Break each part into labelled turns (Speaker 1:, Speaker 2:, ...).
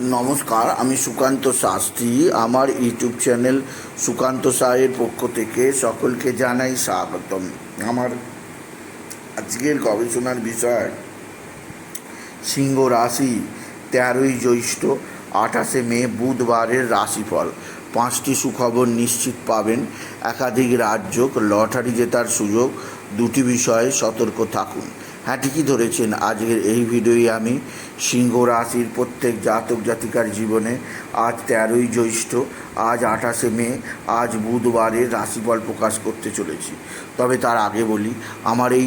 Speaker 1: নমস্কার, আমি সুকান্ত শাস্ত্রী। আমার ইউটিউব চ্যানেল সুকান্ত সাহের পক্ষ থেকে সকলকে জানাই স্বাগতম। আমার আজকের গবেষণার বিষয়, সিংহ রাশি তেরোই জ্যৈষ্ঠ, আঠাশে মে, বুধবারের রাশিফল। পাঁচটি সুখবর নিশ্চিত পাবেন। একাধিক রাজ্য লটারি জেতার সুযোগ দুটি বিষয়ে সতর্ক থাকুন। হ্যাঁ ঠিকই ধরেছেন, আজকের এই ভিডিওই আমি সিংহ রাশির প্রত্যেক জাতক জাতিকার জীবনে আজ তেরোই জ্যৈষ্ঠ, আজ আঠাশে মে, আজ বুধবারের রাশিফল প্রকাশ করতে চলেছি। তবে তার আগে বলি, আমার এই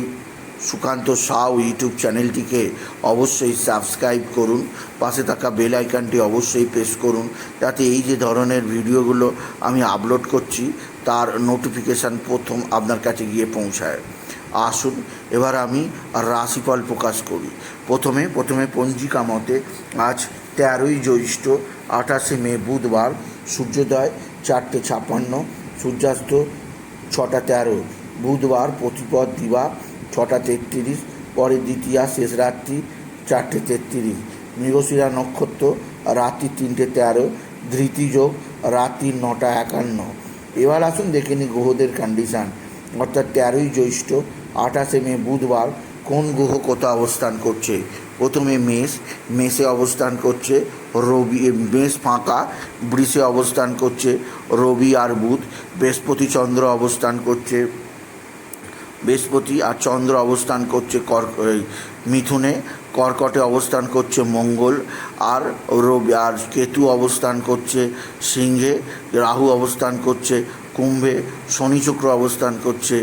Speaker 1: সুকান্ত সাউ ইউটিউব চ্যানেলটিকে অবশ্যই সাবস্ক্রাইব করুন, পাশে থাকা বেল আইকনটি অবশ্যই প্রেস করুন, যাতে এই যে ধরনের ভিডিওগুলো আমি আপলোড করছি, তার নোটিফিকেশান প্রথম আপনার কাছে গিয়ে পৌঁছায়। আসুন, এবার আমি রাশিফল প্রকাশ করি। প্রথমে প্রথমে পঞ্জিকা মতে আজ তেরোই জ্যৈষ্ঠ, আঠাশে মে বুধবার, সূর্যোদয় চারটে ছাপ্পান্ন, সূর্যাস্ত ছটা তেরো, বুধবার প্রতিপদ দিবা ছটা তেত্রিশ, পরে দ্বিতীয়া শেষ রাত্রি চারটে তেত্রিশ মৃগশিরা নক্ষত্র রাত্রি তিনটে তেরো ধৃতিযোগ রাত্রি নটা একান্ন। এবার আসুন দেখে নিই গ্রহদের কন্ডিশান অর্থাৎ তেরোই জ্যৈষ্ঠ, আঠাশে মে বুধবার কোন গ্রহ কোথাও অবস্থান করছে? প্রথমে মেষ, মেষে অবস্থান করছে রবি মেষ ফাঁকা, বৃষে অবস্থান করছে রবি আর বুধ, বৃহস্পতি চন্দ্র অবস্থান করছে, বৃহস্পতি আর চন্দ্র অবস্থান করছে কর মিথুনে, কর্কটে অবস্থান করছে মঙ্গল আর রবি, আর কেতু অবস্থান করছে সিংহে, রাহু অবস্থান করছে কুম্ভে শনি শুক্র অবস্থান করছে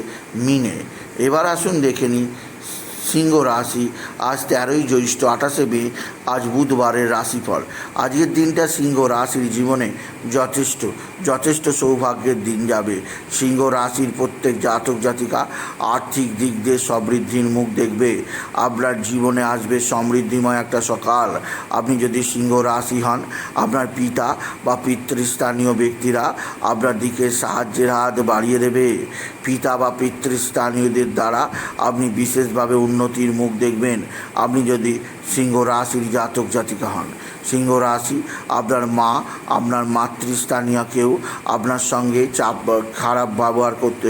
Speaker 1: মিনে। এবার আসুন দেখে নিই সিংহ রাশি, আজ তেরোই জ্যৈষ্ঠ, আঠাশে মে, আজ বুধবারের রাশিফল। আজকের দিনটা সিংহ রাশির জীবনে যথেষ্ট যথেষ্ট সৌভাগ্যের দিন যাবে। সিংহ রাশির প্রত্যেক জাতক জাতিকা আর্থিক দিক দিয়ে সমৃদ্ধির মুখ দেখবে। আপনার জীবনে আসবে সমৃদ্ধিময় একটা সকাল। আপনি যদি সিংহ রাশি হন, আপনার পিতা বা পিতৃস্থানীয় ব্যক্তিরা আপনার দিকে সাহায্যের হাত বাড়িয়ে দেবে। পিতা বা পিতৃস্থানীয়দের দ্বারা আপনি বিশেষভাবে উন্নতির মুখ দেখবেন। আপনি যদি সিংহ রাশির জাতক জাতিকা হন। সিংহ রাশি আপনার মা, আপনার মাতৃস্থানীয় কেউ, আপনার সঙ্গে চাপ খারাপ ব্যবহার করতে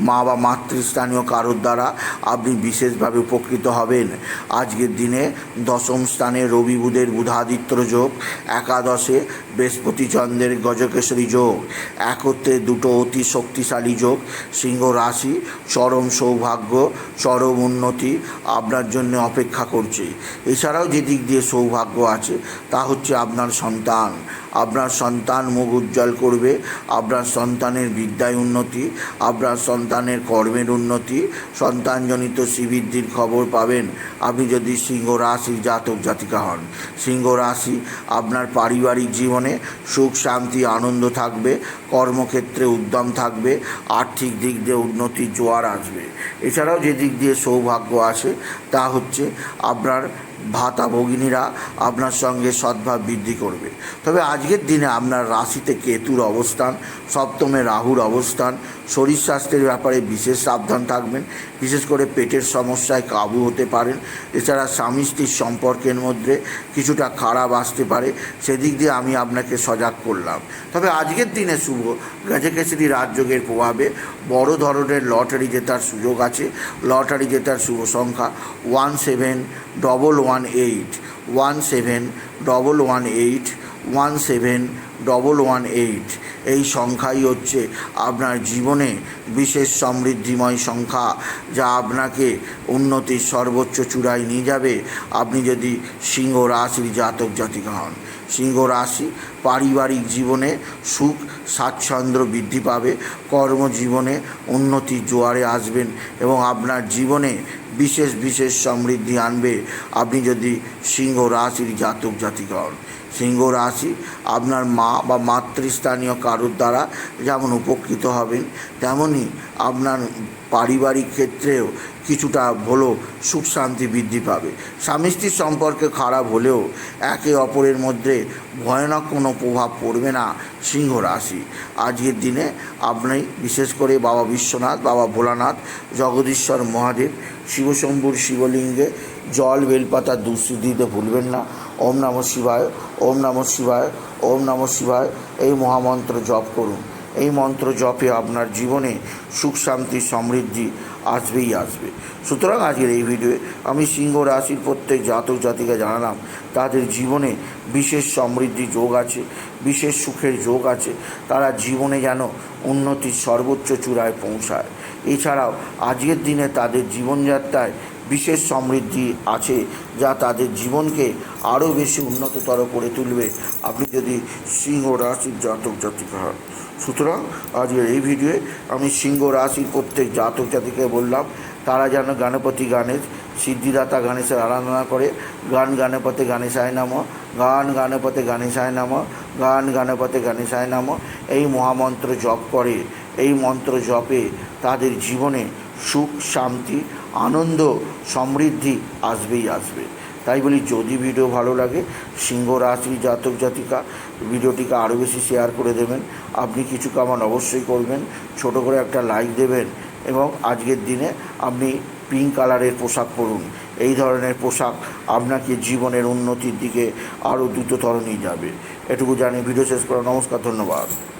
Speaker 1: মা বা মাতৃস্থানীয় কারোর দ্বারা আপনি বিশেষভাবে উপকৃত হবেন। আজকের দিনে দশম স্থানে রবি বুধের বুধাদিত্য যোগ, একাদশে বৃহস্পতি চন্দ্রের গজকেশরী যোগ, একত্রে দুটো অতি শক্তিশালী যোগ সিংহ রাশি চরম সৌভাগ্য, চরম উন্নতি আপনার জন্য অপেক্ষা করছে। এছাড়াও যে দিক দিয়ে সৌভাগ্য আছে তা হচ্ছে আপনার সন্তান। আপনার সন্তান মুখ উজ্জ্বল করবে, আপনার সন্তানের বিদ্যায় উন্নতি, আপনার সন্তানের কর্মের উন্নতি, সন্তানজনিত শ্রীবৃদ্ধির খবর পাবেন। আপনি যদি সিংহ রাশি জাতক জাতিকা হন, সিংহ রাশি আপনার পারিবারিক জীবনে সুখ, শান্তি, আনন্দ থাকবে, কর্মক্ষেত্রে উদ্যম থাকবে, আর্থিক দিক দিয়ে উন্নতির জোয়ার আসবে। এছাড়াও যে দিক দিয়ে সৌভাগ্য আসে, তা হচ্ছে আপনার ভাতা ভগিনীরা আপনার সঙ্গে সদ্ভাব বৃদ্ধি করবে। তবে আজকের দিনে আপনার রাশিতে কেতুর অবস্থান, সপ্তমে রাহুর অবস্থান, শরীর স্বাস্থ্যের ব্যাপারে বিশেষ সাবধান থাকবেন। বিশেষ করে পেটের সমস্যায় কাবু হতে পারেন। এছাড়া স্বামী স্ত্রীর সম্পর্কের মধ্যে কিছুটা খারাপ আসতে পারে। সেদিক দিয়ে আমি আপনাকে সজাগ করলাম। তবে আজকের দিনে শুভ। গজকেশরী রাজযোগের প্রভাবে বড় ধরনের লটারি জেতার সুযোগ আছে। লটারি জেতার শুভ সংখ্যা one seven double one eight. One seven double one eight one seven double one eight এই সংখ্যাই হচ্ছে আপনার জীবনে বিশেষ সমৃদ্ধিময় সংখ্যা, যা আপনাকে উন্নতির সর্বোচ্চ চূড়ায় নিয়ে যাবে। আপনি যদি সিংহ রাশির জাতক জাতিকা হন, সিংহ রাশি পারিবারিক জীবনে সুখ, স্বাচ্ছন্দ্য বৃদ্ধি পাবে, কর্মজীবনে উন্নতির জোয়ারে আসবেন এবং আপনার জীবনে বিশেষ বিশেষ সমৃদ্ধি আনবে। আপনি যদি সিংহ রাশির জাতক জাতিকা হন, সিংহ রাশি আপনার মা বা মাতৃস্থানীয় কারোর দ্বারা যেমন উপকৃত হবেন তেমনই আপনার পারিবারিক ক্ষেত্রেও কিছুটা হলেও সুখ শান্তি বৃদ্ধি পাবে। স্বামী স্ত্রীর সম্পর্কে খারাপ হলেও একে অপরের মধ্যে ভয়ানক কোনো প্রভাব পড়বে না সিংহ রাশি। আজকের দিনে আপনি বিশেষ করে বাবা বিশ্বনাথ, বাবা ভোলানাথ, জগদীশ্বর মহাদেব, শিবশম্ভুর শিবলিঙ্গে জল বেলপাতা দুস্থ দিতে ভুলবেন না। ওম নম শিবায়, ওম নম শিবায়, ওম নম শিবায় এই মহামন্ত্র জপ করুন। এই মন্ত্র জপে আপনার জীবনে সুখ, শান্তি, সমৃদ্ধি আসবেই আসবে। সুতরাং আজকের এই ভিডিওয়ে আমি সিংহ রাশির প্রত্যেক জাতক জাতিকে জানালাম, তাদের জীবনে বিশেষ সমৃদ্ধি যোগ আছে, বিশেষ সুখের যোগ আছে, তারা জীবনে যেন উন্নতির সর্বোচ্চ চূড়ায় পৌঁছায়। এছাড়াও আজকের দিনে তাদের জীবনযাত্রায় বিশেষ সমৃদ্ধি আছে যা তাদের জীবনকে আরও বেশি উন্নততর করে তুলবে। আপনি যদি সিংহ রাশির জাতক জাতিকা হন। সুতরাং আজকের এই ভিডিওয়ে আমি সিংহ রাশির প্রত্যেক জাতক জাতিকে বললাম, তারা যেন গণপতি গানের সিদ্ধিদাতা গণেশের আরাধনা করে, গান গানপতে গণেশায় নাম, গান গানপতে গণেশায় নাম, গান গানপতে গণেশায় নাম, এই মহামন্ত্র জপ করে, এই মন্ত্র জপে তাদের জীবনে সুখ, শান্তি, আনন্দ, সমৃদ্ধি আসবেই আসবে। তাই বলি, যদি ভিডিও ভালো লাগে, সিংহ রাশি জাতক জাতিকা, ভিডিওটিকে আরও বেশি শেয়ার করে দেবেন। আপনি কিছু কামান অবশ্যই করবেন, ছোট করে একটা লাইক দেবেন এবং আজকের দিনে আপনি পিঙ্ক কালারের পোশাক পরুন। এই ধরনের পোশাক আপনাকে জীবনের উন্নতির দিকে আরও দ্রুততর নিয়ে যাবে। এটুকু জানি ভিডিও শেষ করা নমস্কার, ধন্যবাদ।